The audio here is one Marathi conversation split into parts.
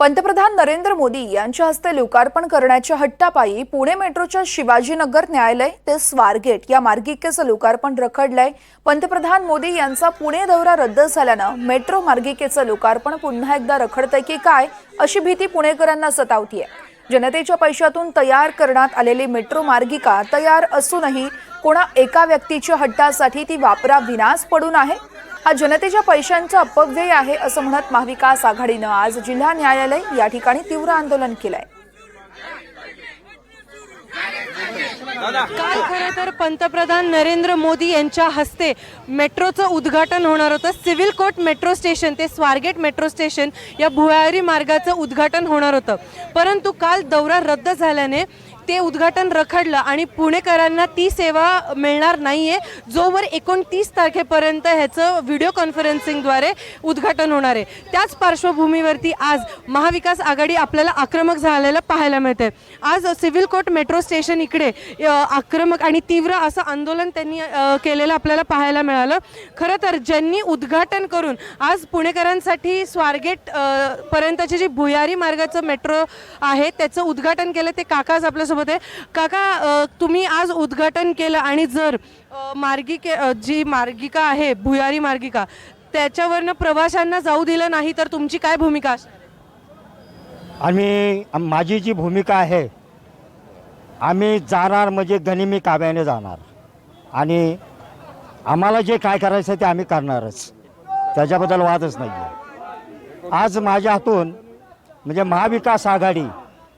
पंतप्रधान नरेंद्र मोदी यांच्या हस्ते लोकार्पण करण्याच्या हट्टापायी पुणे मेट्रोच्या शिवाजीनगर न्यायालय ते स्वारगेट या मार्गिकेचं लोकार्पण रखडलंय. पंतप्रधान मोदी यांचा पुणे दौरा रद्द झाल्यानं मेट्रो मार्गिकेचं लोकार्पण पुन्हा एकदा रखडतंय की काय अशी भीती पुणेकरांना सतावतीये. जनतेच्या पैशातून तयार करण्यात आलेली मेट्रो मार्गिका तयार असूनही कोणा एका व्यक्तीच्या हट्टासाठी ती वापरा विनाश पडून आहे? हा जनतेच्या पैशांचा अपव्यय आहे असं म्हणत महाविकास आघाडीनं आज जिल्हा न्यायालय या ठिकाणी तीव्र आंदोलन केलंय. काल खरं तर पंतप्रधान नरेंद्र मोदी यांच्या हस्ते मेट्रोचं उद्घाटन होणार होतं. सिव्हिल कोर्ट मेट्रो स्टेशन ते स्वारगेट मेट्रो स्टेशन या भुयारी मार्गाचं उद्घाटन होणार होतं. परंतु काल दौरा रद्द झाल्याने ते उद्घाटन रखडलं आणि पुणेकरांना ती सेवा मिळणार नाही आहे जोवर एकोणतीस तारखेपर्यंत ह्याचं व्हिडिओ कॉन्फरन्सिंगद्वारे उद्घाटन होणार आहे. त्याच पार्श्वभूमीवरती आज महाविकास आघाडी आपल्याला आक्रमक झालेलं पाहायला मिळते आज सिव्हिल कोर्ट मेट्रो स्टेशन इकडे आक्रमक आणि तीव्र असं आंदोलन त्यांनी केलेलं आपल्याला पाहायला मिळालं. खरं तर ज्यांनी उद्घाटन करून आज पुणेकरांसाठी स्वारगेट पर्यंतची जी भुयारी मार्गाचं मेट्रो आहे त्याचं उद्घाटन केलं ते काकाच आपल्यासोबत आहे. काका तुम्ही आज उद्घाटन केलं आणि जर मार्गिके जी मार्गिका आहे भुयारी मार्गिका त्याच्यावरनं प्रवाशांना जाऊ दिलं नाही तर तुमची काय भूमिका आम्ही माझी जी भूमिका आहे आम्ही जाणार म्हणजे गनिमी काव्याने जाणार. आणि आम्हाला जे काय करायचं ते आम्ही करणारच. त्याच्याबद्दल वादच नाही आहे आज माझ्या हातून म्हणजे महाविकास आघाडी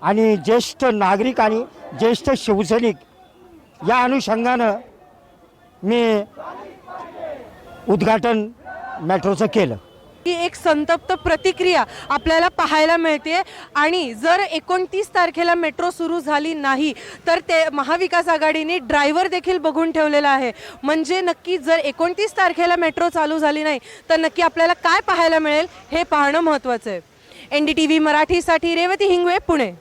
आणि ज्येष्ठ नागरिक आणि ज्येष्ठ शिवसैनिक या अनुषंगानं मी उद्घाटन मेट्रोचं केलं. ही एक संतप्त प्रतिक्रिया आपल्याला पाहायला मिळते आणि जर एकोणतीस तारखेला मेट्रो सुरू झाली नाही तर ते महाविकास आघाडीने ड्रायव्हर देखील बघून ठेवलेला आहे. म्हणजे नक्की जर एकोणतीस तारखेला मेट्रो चालू झाली नाही तर नक्की आपल्याला काय पाहायला मिळेल हे पाहणं महत्त्वाचं आहे. एन डी टी व्ही मराठीसाठी रेवती हिंगवे पुणे.